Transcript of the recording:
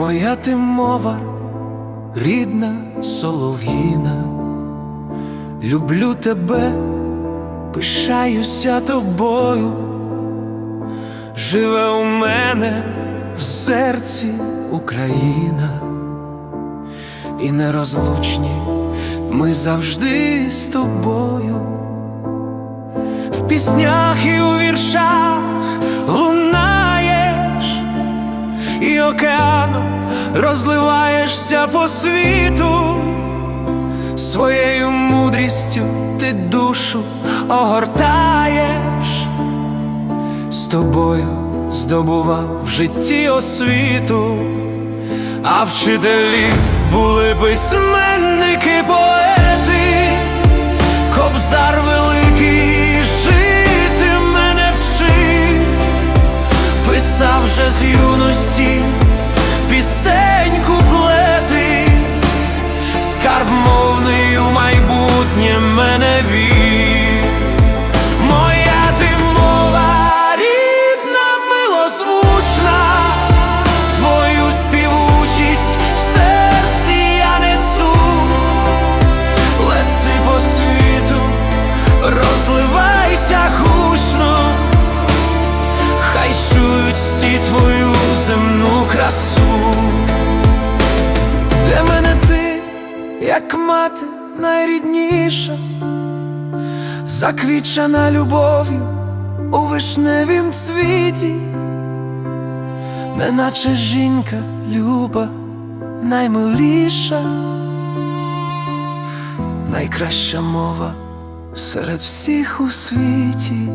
Моя ти мова, рідна солов'їна, люблю тебе, пишаюся тобою, живе у мене в серці Україна, і нерозлучні ми завжди з тобою, в піснях і у віршах розливаєшся по світу, своєю мудрістю ти душу огортаєш, з тобою здобував в житті освіту, а вчителі були письменники, поети, кобзар великий, жити мене вчив писав вже з юності пісень розливайся гучно. Хай чують всі твою земну красу. Для мене ти, як мати найрідніша, заквічена любов'ю у вишневім цвіті, неначе жінка люба, наймиліша, найкраща мова серед всіх у світі.